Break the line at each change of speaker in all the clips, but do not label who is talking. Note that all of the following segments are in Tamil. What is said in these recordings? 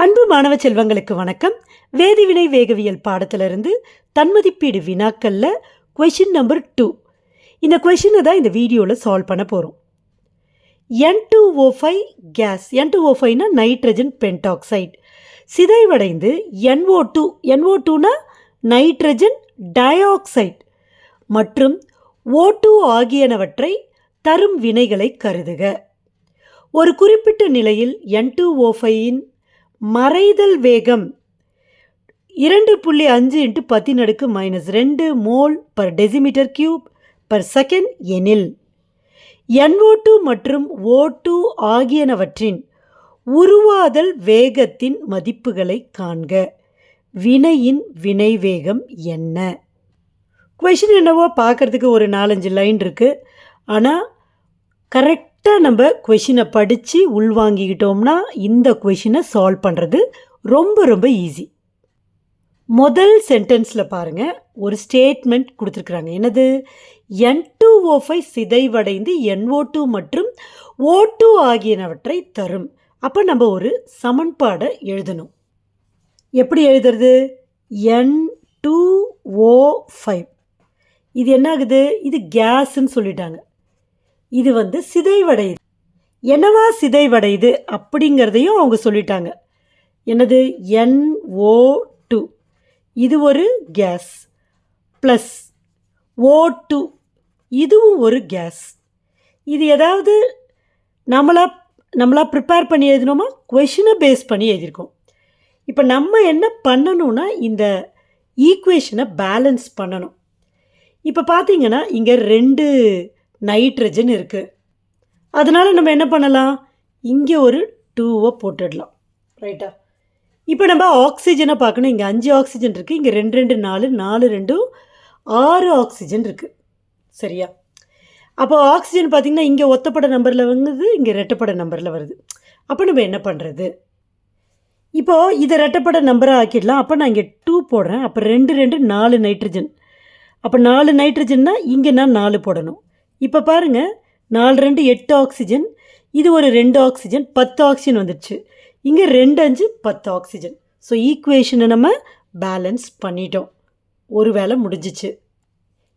அன்பு மாணவ செல்வங்களுக்கு வணக்கம். வேதிவினை வேகவியல் பாடத்திலிருந்து தன்மதிப்பீடு வினாக்கல்ல கொஷின் நம்பர் டூ இந்த கொஷினை தான் இந்த வீடியோவில் சால்வ் பண்ண போகிறோம் N two O five gas N two O five nitrogen pentoxide சிதைவடைந்து N O two N O டூனா நைட்ரஜன் டயாக்சைடு மற்றும் ஓ டூ ஆகியனவற்றை தரும் வினைகளை கருதுக. ஒரு குறிப்பிட்ட நிலையில் என் டூ ஓ ஃபைவின் மறைதல் வேகம் இரண்டு புள்ளி அஞ்சு இன்ட்டு பத்தி நடுக்கு மைனஸ் ரெண்டு mole per decimetre cube per second எனில். என்ஓ டூ மற்றும் ஓ டூ ஆகியனவற்றின் உருவாதல் வேகத்தின் மதிப்புகளை காண்க. வினையின் வினை வேகம் என்ன? கொஷின் என்னவோ பார்க்குறதுக்கு ஒரு நாலஞ்சு லைன் இருக்குது ஆனால் கரெக்ட் கரெக்டாக நம்ம கொஷினை படித்து உள்வாங்கிக்கிட்டோம்னா இந்த கொஷினை சால்வ் பண்ணுறது ரொம்ப ரொம்ப ஈஸி முதல் சென்டென்ஸில் பாருங்கள் ஒரு ஸ்டேட்மெண்ட் கொடுத்துருக்குறாங்க. என்னது? என் டூ ஓ ஃபைவ் சிதைவடைந்து என்ஓ டூ மற்றும் ஓ டூ ஆகியனவற்றை தரும். அப்போ நம்ம ஒரு சமன்பாடை எழுதணும். எப்படி எழுதுறது? என் டூ ஓ ஃபைவ் இது என்ன ஆகுது இது கேஸுன்னு சொல்லிட்டாங்க. இது வந்து சிதைவடையுது. என்னவா சிதைவடையுது அப்படிங்கிறதையும் அவங்க சொல்லிட்டாங்க. என்னது? என்ஓ டூ இது ஒரு கேஸ் ப்ளஸ் ஓ டூ இதுவும் ஒரு கேஸ் இது ஏதாவது நம்மளாக நம்மளா ப்ரிப்பேர் பண்ணி எழுதினோமா? கொஷினை பேஸ் பண்ணி எழுதியிருக்கோம். இப்போ நம்ம என்ன பண்ணணும்னா இந்த ஈக்குவேஷனை பேலன்ஸ் பண்ணணும். இப்போ பார்த்தீங்கன்னா இங்கே ரெண்டு நைட்ரஜன் இருக்குது அதனால் நம்ம என்ன பண்ணலாம்? இங்கே ஒரு டூவை போட்டுடலாம். ரைட்டா? இப்போ நம்ம ஆக்சிஜனை பார்க்கணும். இங்கே அஞ்சு ஆக்சிஜன் இருக்குது இங்கே ரெண்டு ரெண்டு நாலு நாலு ரெண்டும் ஆறு ஆக்சிஜன் இருக்குது சரியா? அப்போ ஆக்சிஜன் பார்த்திங்கன்னா இங்கே ஒத்தப்பட நம்பரில் வந்து இங்கே ரெட்டப்பட நம்பரில் வருது. அப்போ நம்ம என்ன பண்ணுறது இப்போது இதை ரெட்டப்பட நம்பராக ஆக்கிடலாம். அப்போ நான் இங்கே டூ போடுறேன். அப்போ ரெண்டு ரெண்டு நாலு நைட்ரஜன். அப்போ நாலு நைட்ரஜன்னா இங்கே நான் நாலு போடணும். இப்போ பாருங்கள் நாலு ரெண்டு எட்டு ஆக்சிஜன் இது ஒரு ரெண்டு ஆக்சிஜன் பத்து ஆக்சிஜன் வந்துடுச்சு. இங்கே ரெண்டு அஞ்சு பத்து ஆக்சிஜன் ஸோ ஈக்குவேஷனை நம்ம பேலன்ஸ் பண்ணிட்டோம். ஒரு வேலை முடிஞ்சிச்சு.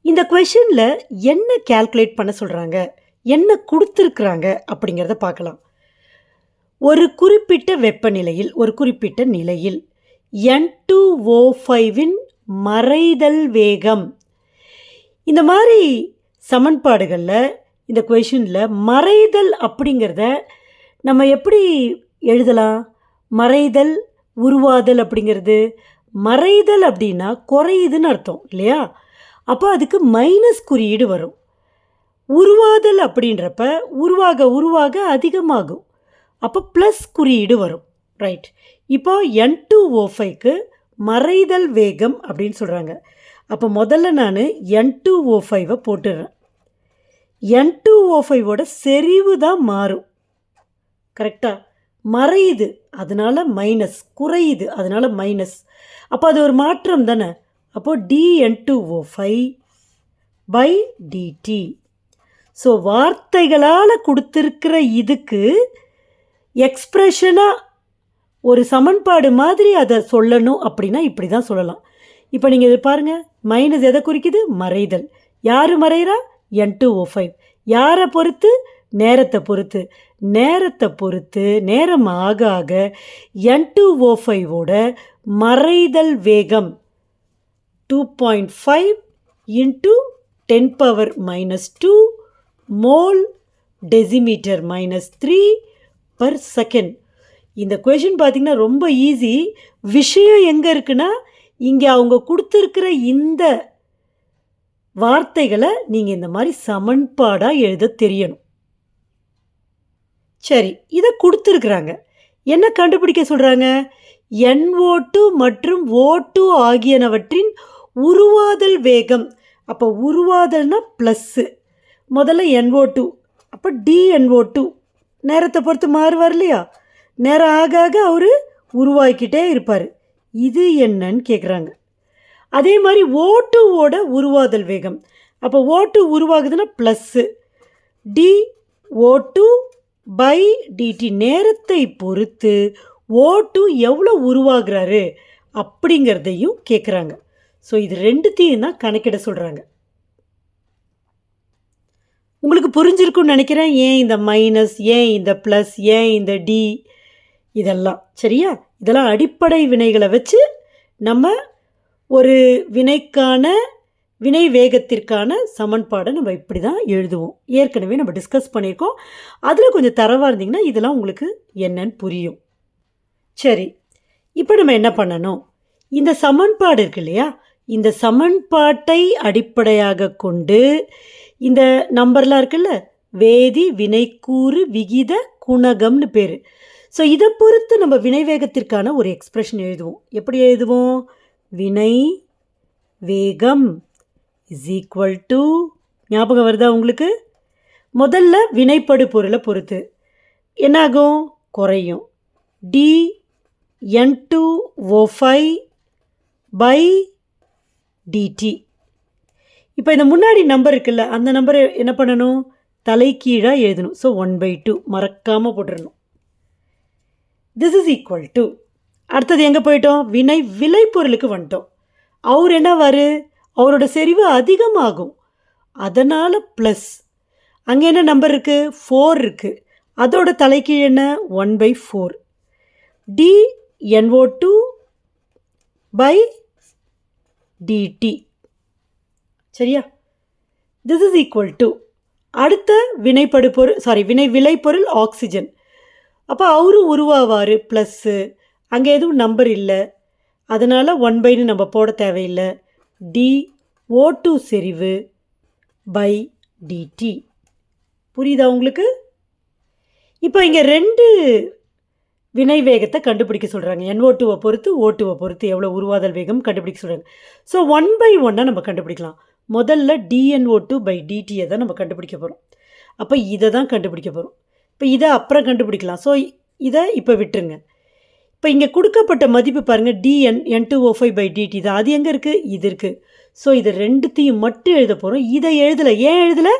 இந்த கொஷனில் என்ன கேல்குலேட் பண்ண சொல்கிறாங்க என்ன கொடுத்துருக்குறாங்க? அப்படிங்கிறத பார்க்கலாம். ஒரு குறிப்பிட்ட வெப்பநிலையில் ஒரு குறிப்பிட்ட நிலையில் என் டூ ஓ ஃபைவின் மறைதல் வேகம். இந்த மாதிரி சமன்பாடுகளில் இந்த கொஷினில் மறைதல் அப்படிங்கிறத நம்ம எப்படி எழுதலாம்? மறைதல் உருவாதல் அப்படிங்கிறது. மறைதல் அப்படின்னா குறையுதுன்னு அர்த்தம் இல்லையா? அப்போ அதுக்கு மைனஸ் குறியீடு வரும். உருவாதல் அப்படின்றப்ப உருவாக உருவாக அதிகமாகும். அப்போ ப்ளஸ் குறியீடு வரும் ரைட் இப்போ என் டூ ஓ ஃபைவ்க்கு மறைதல் வேகம் அப்படின்னு சொல்கிறாங்க அப்போ முதல்ல நான் என் டூ ஓ ஃபைவை போட்டுடுறேன். என் டூ ஓ ஃபைவோட செறிவு தான் மாறும். கரெக்டாக மறையுது. அதனால மைனஸ் குறையுது. அதனால் மைனஸ் அப்போ அது ஒரு மாற்றம் தானே? அப்போது d N two O five by d t so வார்த்தைகளால் கொடுத்துருக்கிற இதுக்கு எக்ஸ்ப்ரெஷனாக ஒரு சமன்பாடு மாதிரி அதை சொல்லணும் அப்படின்னா இப்படி தான் சொல்லலாம். இப்போ நீங்கள் இது பாருங்கள் மைனஸ் எதை குறிக்குது? மறைதல். யார் மறைகிறா என் டூ ஓ ஃபைவ் யாரை பொறுத்து? நேரத்தை பொறுத்து. நேரத்தை பொறுத்து நேரம் ஆக ஆக என் டூ ஓ ஃபைவோட மறைதல் வேகம் two point five into ten power minus two mole decimetre minus three per second இந்த கொஷின் பார்த்திங்கன்னா ரொம்ப ஈஸி விஷயம் எங்கே இருக்குன்னா இங்கே அவங்க கொடுத்துருக்கிற இந்த வார்த்தைகளை நீங்கள் இந்த மாதிரி சமன்பாடாக எழுத தெரியணும். சரி இதை கொடுத்துருக்குறாங்க. என்ன கண்டுபிடிக்க சொல்கிறாங்க NO2 டூ மற்றும் ஓட்டு ஆகியனவற்றின் உருவாதல் வேகம். அப்போ உருவாதல்னா ப்ளஸ்ஸு முதல்ல NO2 டூ அப்போ டிஎன்ஓ டூ நேரத்தை பொறுத்து மாறுவார் இல்லையா? நேரம் ஆக ஆக அவர் உருவாக்கிட்டே இருப்பார். இது என்னன்னு கேட்குறாங்க அதே மாதிரி ஓட்டுவோட உருவாதல் வேகம். அப்போ ஓட்டு உருவாகுதுன்னா ப்ளஸ்ஸு டி ஓட்டு பை டிடி நேரத்தை பொறுத்து ஓட்டு எவ்வளோ உருவாகிறாரு அப்படிங்கிறதையும் கேட்குறாங்க ஸோ இது ரெண்டுத்தையும் தான் கணக்கிட சொல்கிறாங்க உங்களுக்கு புரிஞ்சிருக்கும்னு நினைக்கிறேன். ஏன் இந்த மைனஸ் ஏன் இந்த ப்ளஸ் ஏன் இந்த டி இதெல்லாம். சரியா? இதெல்லாம் அடிப்படை வினைகளை வச்சு நம்ம ஒரு வினைக்கான வினை வேகத்திற்கான சமன்பாடை நம்ம இப்படி தான் எழுதுவோம். ஏற்கனவே நம்ம டிஸ்கஸ் பண்ணியிருக்கோம். அதில் கொஞ்சம் தரவாக இருந்தீங்கன்னா இதெல்லாம் உங்களுக்கு என்னன்னு புரியும். சரி இப்போ நம்ம என்ன பண்ணணும்? இந்த சமன்பாடு இருக்கு இல்லையா? இந்த சமன்பாட்டை அடிப்படையாக கொண்டு இந்த நம்பர்லாம் இருக்குல்ல? வேதி வினைக்கூறு விகித குணகம்னு பேர். ஸோ இதை பொறுத்து நம்ம வினைவேகத்திற்கான ஒரு எக்ஸ்பிரஷன் எழுதுவோம். எப்படி எழுதுவோம்? வினை வேகம் இஸ் ஈக்குவல் டு ஞாபகம் வருதா உங்களுக்கு? முதல்ல வினைப்படு பொருளை பொறுத்து. என்னாகும்? குறையும். D N two O five by d t இப்போ இந்த முன்னாடி நம்பர் இருக்குல்ல அந்த நம்பரை என்ன பண்ணணும்? தலைக்கீழாக எழுதணும். ஸோ ஒன் பை டூ மறக்காமல் போட்டுடணும் திஸ் இஸ் ஈக்குவல் டு அடுத்தது எங்கே போயிட்டோம்? வினை விளைபொருளுக்கு வந்துட்டோம். அவர் என்ன வரு அவரோட செறிவு அதிகமாகும். அதனால் ப்ளஸ் அங்கே என்ன நம்பர் இருக்குது ஃபோர் இருக்குது அதோட தலைக்கீழ் என்ன? One by four d N O two by d t சரியா? திஸ் இஸ் ஈக்குவல் டு அடுத்த வினைப்படுப்பொருள் சாரி வினை விளைபொருள் ஆக்சிஜன் அப்போ அவரும் உருவாவார் ப்ளஸ்ஸு அங்கே எதுவும் நம்பர் இல்லை. அதனால் ஒன் பைன்னு நம்ம போட தேவையில்லை. டி ஓ டூ செறிவு பை டிடி புரியுதா உங்களுக்கு? இப்போ இங்கே ரெண்டு வினை வேகத்தை கண்டுபிடிக்க சொல்கிறாங்க என் ஓட்டுவை பொறுத்து ஓ பொறுத்து எவ்வளோ உருவாதல் வேகம் கண்டுபிடிக்க சொல்கிறாங்க ஸோ ஒன் பை ஒன்னாக நம்ம கண்டுபிடிக்கலாம். முதல்ல டிஎன்ஓ டூ பை டிடியை தான் நம்ம கண்டுபிடிக்க போகிறோம் அப்போ இதை தான் கண்டுபிடிக்க போகிறோம் இப்போ இதை அப்புறம் கண்டுபிடிக்கலாம். ஸோ இதை இப்போ விட்டுருங்க. இப்போ இங்கே கொடுக்கப்பட்ட மதிப்பு பாருங்கள் d N N two O five by d t தான் அது எங்கே இருக்குது இது இருக்குது ஸோ இதை ரெண்டுத்தையும் மட்டும் எழுத போகிறோம் இதை எழுதலை. ஏன் எழுதலை?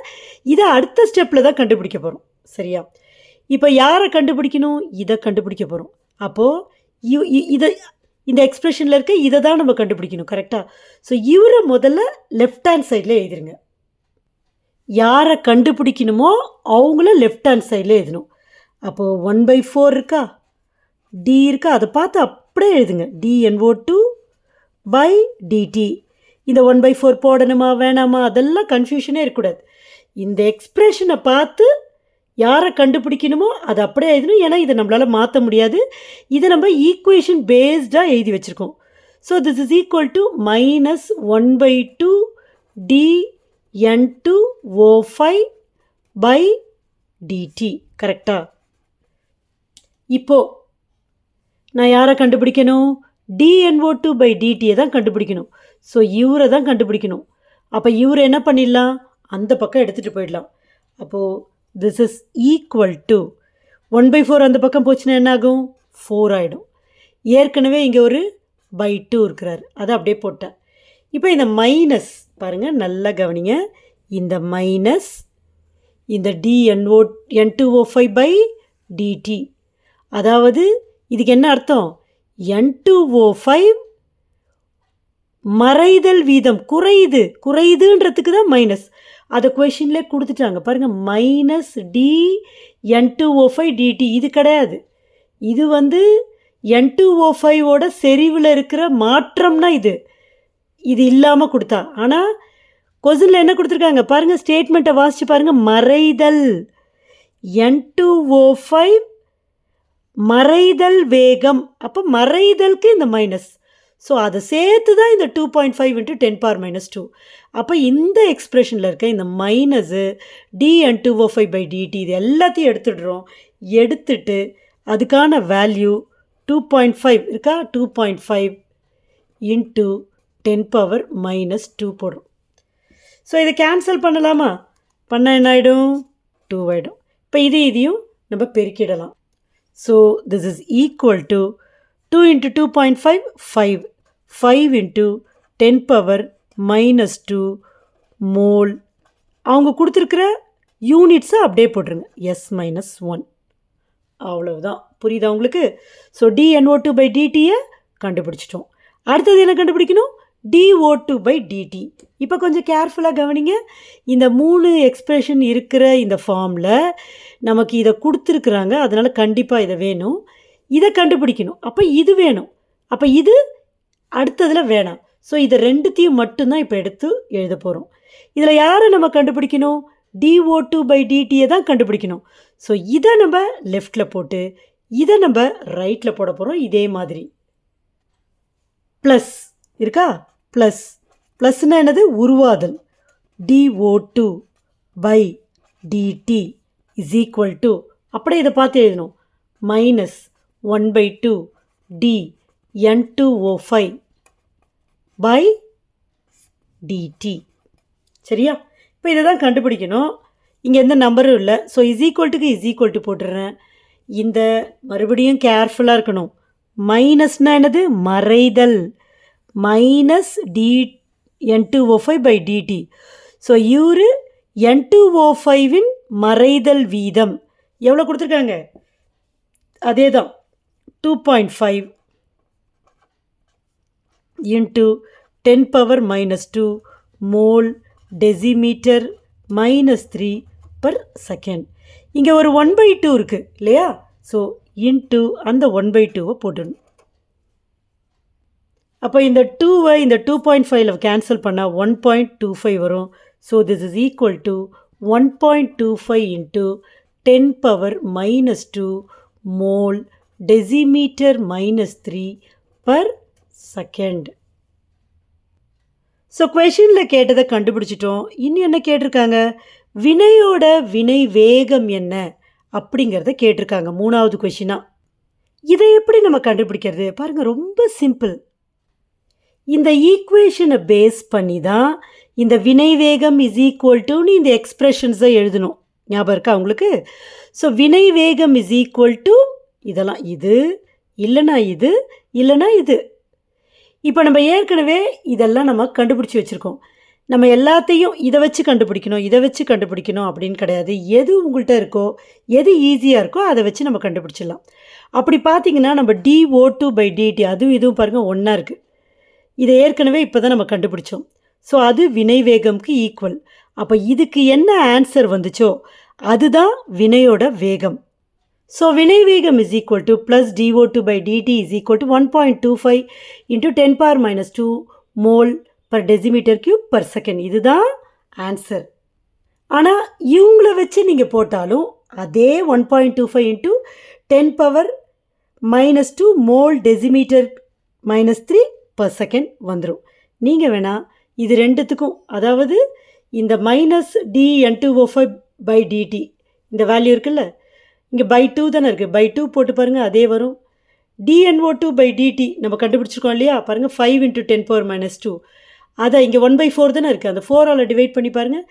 இதை அடுத்த ஸ்டெப்பில் தான் கண்டுபிடிக்க போகிறோம் சரியா? இப்போ யாரை கண்டுபிடிக்கணும்? இதை கண்டுபிடிக்க போகிறோம் அப்போது இதை இந்த எக்ஸ்ப்ரெஷனில் இருக்க இதை தான் நம்ம கண்டுபிடிக்கணும். கரெக்டாக ஸோ இவரை முதல்ல லெஃப்ட் ஹேண்ட் சைடில் எழுதிருங்க. யாரை கண்டுபிடிக்கணுமோ அவங்கள லெஃப்ட் ஹேண்ட் சைடில் எழுதணும். அப்போது ஒன் பை ஃபோர் இருக்கா? டி இருக்கா? அதை பார்த்து அப்படியே எழுதுங்க. D N O two by d t இந்த ஒன் பை ஃபோர் போடணுமா வேணாமா? அதெல்லாம் கன்ஃபியூஷனே இருக்கக்கூடாது. இந்த எக்ஸ்ப்ரெஷனை பார்த்து யாரை கண்டுபிடிக்கணுமோ அதை அப்படியே எழுதணும். ஏன்னா இதை நம்மளால் மாற்ற முடியாது. இதை நம்ம ஈக்குவேஷன் பேஸ்டாக எழுதி வச்சுருக்கோம். So this is equal to minus one by two d N two O five by d t கரெக்டா இப்போது நான் யாரை கண்டுபிடிக்கணும்? டிஎன்ஓ டூ பை டிடியை தான் கண்டுபிடிக்கணும். ஸோ இவரை தான் கண்டுபிடிக்கணும். அப்போ இவரை என்ன பண்ணிடலாம்? அந்த பக்கம் எடுத்துகிட்டு போயிடலாம். அப்போது this is equal to one by four அந்த பக்கம் போச்சுன்னா என்ன ஆகும்? ஃபோர் ஆகிடும் ஏற்கனவே இங்கே ஒரு பை டூ இருக்கிறார். அதை அப்படியே போட்டேன். இப்போ இந்த மைனஸ் பாருங்கள் நல்லா கவனிங்க. இந்த மைனஸ் இந்த d N O N two O five by d t அதாவது இதுக்கு என்ன அர்த்தம்? என் டூ ஓ ஃபைவ் மறைதல் வீதம் குறையுது. குறையுதுன்றதுக்கு தான் மைனஸ் அதை கொஷின்லேயே கொடுத்துட்டாங்க. பாருங்கள் minus d N two O five d t இது கிடையாது. இது வந்து என் டூ ஓ ஃபைவோட செறிவில் இருக்கிற மாற்றம்னா இது. இது இல்லாமல் கொடுத்தா. ஆனால் கொசினில் என்ன கொடுத்துருக்காங்க? பாருங்கள் ஸ்டேட்மெண்ட்டை வாசித்து பாருங்கள் மறைதல். என் டூ ஓ ஃபைவ் மறைதல் வேகம். அப்போ மறைதலுக்கு இந்த மைனஸ் ஸோ அதை சேர்த்து தான் இந்த two point five into ten power minus two அப்போ இந்த எக்ஸ்ப்ரெஷனில் இருக்க இந்த minus d and two O five by d t இது எல்லாத்தையும் எடுத்துடுறோம். எடுத்துட்டு அதுக்கான வேல்யூ டூ பாயிண்ட் ஃபைவ் இருக்கா? Two point five into ten power minus two போடுறோம். ஸோ இதை கேன்சல் பண்ணலாமா? பண்ணால் என்ன ஆகிடும் டூ ஆகிடும் இப்போ இது இதையும் நம்ம பெருக்கிடலாம். So this is equal to two into two point five five five into ten power minus two mole அவங்க கொடுத்துருக்குற யூனிட்ஸை அப்படியே போட்டுருங்க. எஸ் மைனஸ் ஒன் அவ்வளவுதான். புரியுதா உங்களுக்கு? ஸோ டிஎன்ஓ டூ பை டிடியை கண்டுபிடிச்சிட்டோம். அடுத்தது என்ன கண்டுபிடிக்கணும்? டிஓ டூ பை டிடி இப்போ கொஞ்சம் கேர்ஃபுல்லாக கவனிங்க. இந்த மூணு எக்ஸ்பிரஷன் இருக்கிற இந்த ஃபார்மில் நமக்கு இதை கொடுத்துருக்குறாங்க. அதனால் கண்டிப்பாக இதை வேணும். இதை கண்டுபிடிக்கணும். அப்போ இது வேணும். அப்போ இது அடுத்ததில் வேணாம். ஸோ இதை ரெண்டுத்தையும் மட்டும்தான் இப்போ எடுத்து எழுத போகிறோம் இதில் யாரை நம்ம கண்டுபிடிக்கணும்? டிஓ டூ பை டிடியை தான் கண்டுபிடிக்கணும். ஸோ இதை நம்ம லெஃப்டில் போட்டு இதை நம்ம ரைட்டில் போட போகிறோம் இதே மாதிரி. ப்ளஸ் இருக்கா? ப்ளஸ் ப்ளஸ்னால் என்னது? உருவாதல். D O two by d t is equal to அப்படியே இதை பார்த்து எழுதணும். Minus one by two d N two O five by d t சரியா? இப்போ இதை தான் கண்டுபிடிக்கணும். இங்கே எந்த நம்பரும் இல்லை. ஸோ இஸ் ஈக்குவல்ட்டுக்கு இஸ் ஈக்குவல் டு போட்டுடுறேன். இந்த மறுபடியும் கேர்ஃபுல்லாக இருக்கணும். மைனஸ்னால் என்னது? மறைதல். Minus d N two O five by d t so இவர் என் டூ ஓ ஃபைவின் மறைதல் வீதம். எவ்வளோ கொடுத்துருக்காங்க? அதே தான் two point five into ten power minus two mole decimetre minus three per second இங்கே ஒரு ஒன் பை டூ இருக்குது இல்லையா? ஸோ இன்ட்டு அந்த ஒன் பை டூவை போட்டுடணும். அப்போ இந்த டூவை இந்த டூ பாயிண்ட் ஃபைவ்ல கேன்சல் பண்ணால் ஒன் பாயிண்ட் டூ ஃபைவ் வரும். So this is equal to one point two five into ten power minus two mole decimetre minus three per second so கொஷினில் கேட்டதை கண்டுபிடிச்சிட்டோம். இன்னும் என்ன கேட்டிருக்காங்க? வினையோட வினை வேகம் என்ன? அப்படிங்கிறத கேட்டிருக்காங்க. மூணாவது கொஷினாக இதை எப்படி நம்ம கண்டுபிடிக்கிறது? பாருங்கள் ரொம்ப சிம்பிள் இந்த ஈக்குவேஷனை பேஸ் பண்ணி தான் இந்த வினை வேகம் இஸ் ஈக்குவல் டுன்னு இந்த எக்ஸ்ப்ரெஷன்ஸை எழுதணும். ஞாபகம் இருக்கா உங்களுக்கு? ஸோ வினை வேகம் இஸ் ஈக்குவல் டு இதெல்லாம் இது இல்லைனா இது இல்லைனா இது. இப்போ நம்ம ஏற்கனவே இதெல்லாம் நம்ம கண்டுபிடிச்சி வச்சுருக்கோம். நம்ம எல்லாத்தையும் இதை வச்சு கண்டுபிடிக்கணும் இதை வச்சு கண்டுபிடிக்கணும் அப்படின்னு கிடையாது. எது உங்கள்கிட்ட இருக்கோ எது ஈஸியாக இருக்கோ அதை வச்சு நம்ம கண்டுபிடிச்சிடலாம். அப்படி பார்த்தீங்கன்னா நம்ம d O two by d t அதுவும் இதுவும் பாருங்கள் ஒன்றா இருக்குது இதை ஏற்கனவே இப்போ தான் நம்ம கண்டுபிடிச்சோம். ஸோ அது வினை வேகம்க்கு ஈக்குவல் அப்போ இதுக்கு என்ன ஆன்சர் வந்துச்சோ அதுதான் வினையோட வேகம். ஸோ வினை வேகம் is equal to plus d O two by d t is equal to one point two five into ten power minus two mole per decimetre cube per second இதுதான் ஆன்சர் ஆனால் இவங்கள வச்சு நீங்கள் போட்டாலும் அதே one point two five into ten power minus two mole decimetre minus three per second வந்துடும் நீங்கள் வேணால் இது ரெண்டுத்துக்கும் அதாவது இந்த minus d N two O five by d t இந்த வேல்யூ இருக்குல்ல இங்கே பை டூ தானே இருக்குது பை டூ போட்டு பாருங்கள் அதே வரும். டிஎன்ஓ டூ பை டிடி நம்ம கண்டுபிடிச்சிருக்கோம் இல்லையா? பாருங்கள் five into ten power minus two அதை இங்கே ஒன் பை ஃபோர் தானே இருக்குது அந்த ஃபோரால் டிவைட் பண்ணி பாருங்கள்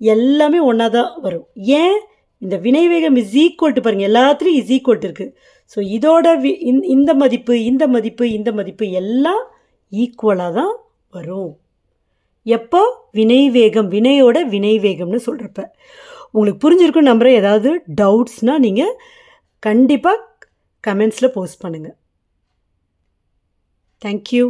எல்லாமே ஒன்றா தான் வரும். ஏன்? இந்த வினைவேகம் இஸ் ஈக்குவல் டு பாருங்கள் எல்லாத்துலேயும் இஸ் ஈக்குவல் இருக்குது ஸோ இதோட வி இந்த மதிப்பு இந்த மதிப்பு இந்த மதிப்பு எல்லாம் ஈக்குவலாக தான் வரும். எப்போ? வினைவேகம் வினையோட வினை வேகம்னு சொல்கிறப்ப உங்களுக்கு புரிஞ்சிருக்கும் நம்புகிறேன் ஏதாவது டவுட்ஸ்னால் நீங்கள் கண்டிப்பாக கமெண்ட்ஸில் போஸ்ட் பண்ணுங்கள் தேங்க்யூ